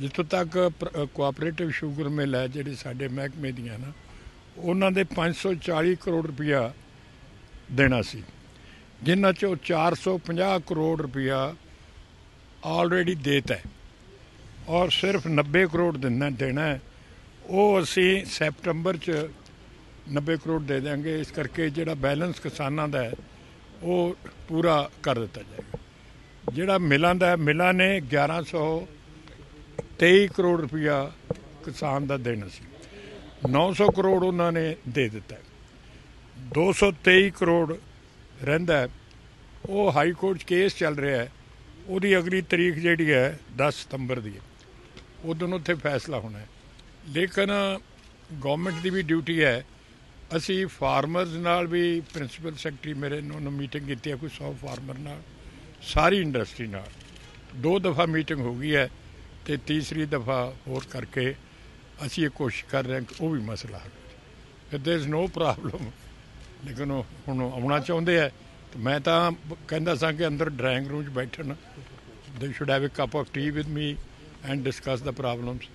ਜਿੱਥੋਂ ਤੱਕ cooperative sugar mill ਹੈ ਜਿਹੜੇ ਸਾਡੇ ਮਹਿਕਮੇ ਦੀਆਂ ਨਾ ਉਹਨਾਂ ਦੇ 540 ਕਰੋੜ ਰੁਪਇਆ ਦੇਣਾ ਸੀ। ਜਿਨ੍ਹਾਂ ਚੋਂ 450 ਕਰੋੜ ਰੁਪਇਆ ਆਲਰੇਡੀ ਦੇਤਾ ਹੈ। ਔਰ ਸਿਰਫ 90 ਕਰੋੜ ਦਿਨਾ ਦੇਣਾ ਹੈ। ਉਹ ਅਸੀਂ ਸੈਪਟੰਬਰ ਚ 90 ਕਰੋੜ ਦੇ ਦਿਆਂਗੇ। ਇਸ ਕਰਕੇ ਜਿਹੜਾ ਬੈਲੈਂਸ ਕਿਸਾਨਾਂ ਦਾ ਹੈ ਉਹ ਪੂਰਾ ਕਰ ਦਿੱਤਾ ਜਾਏਗਾ। ਜਿਹੜਾ ਮਿਲਾਂ ਦਾ ਹੈ, ਮਿਲਾਂ ਨੇ 1123 ਕਰੋੜ ਰੁਪਇਆ ਕਿਸਾਨ ਦਾ ਦੇਣਾ ਸੀ। 900 ਕਰੋੜ ਉਹਨਾਂ ਨੇ ਦੇ ਦਿੱਤਾ। ਹੈ। 223 ਕਰੋੜ ਰਹਿੰਦਾ ਉਹ ਹਾਈ ਕੋਰਟ 'ਚ ਕੇਸ ਚੱਲ ਰਿਹਾ ਹੈ। ਉਹਦੀ ਅਗਲੀ ਤਰੀਕ ਜਿਹੜੀ ਹੈ 10 ਸਤੰਬਰ ਦੀ ਹੈ। ਉਦੋਂ ਨੂੰ ਉੱਥੇ ਫੈਸਲਾ ਹੋਣਾ ਹੈ। ਲੇਕਿਨ ਗਵਰਨਮੈਂਟ ਦੀ ਵੀ ਡਿਊਟੀ ਹੈ। ਅਸੀਂ ਫਾਰਮਰਸ ਨਾਲ ਵੀ ਪ੍ਰਿੰਸੀਪਲ ਸੈਕਟਰੀ ਮੇਰੇ ਨੂੰ ਮੀਟਿੰਗ ਕੀਤੀ ਹੈ, ਕੋਈ 100 ਫਾਰਮਰ ਨਾਲ, ਸਾਰੀ ਇੰਡਸਟਰੀ ਨਾਲ। ਦੋ ਦਫਾ ਮੀਟਿੰਗ ਹੋ ਗਈ ਹੈ। ਤੇ ਤੀਸਰੀ ਦਫਾ ਹੋਰ ਕਰਕੇ ਅਸੀਂ ਇਹ ਕੋਸ਼ਿਸ਼ ਕਰ ਰਹੇ ਹਾਂ ਕਿ ਉਹ ਵੀ ਮਸਲਾ ਹੱਲ ਹੋ ਜਾਏ ਦੇਰ ਇਜ਼ ਨੋ ਪ੍ਰੋਬਲਮ ਲੇਕਿਨ ਉਹ ਹੁਣ ਆਉਣਾ ਚਾਹੁੰਦੇ ਆ। ਤੇ ਮੈਂ ਤਾਂ ਕਹਿੰਦਾ ਸਾਂ ਕਿ ਅੰਦਰ ਡਰਾਇੰਗ ਰੂਮ 'ਚ ਬੈਠਣ ਦੇ should have a cup of tea with me and discuss the problems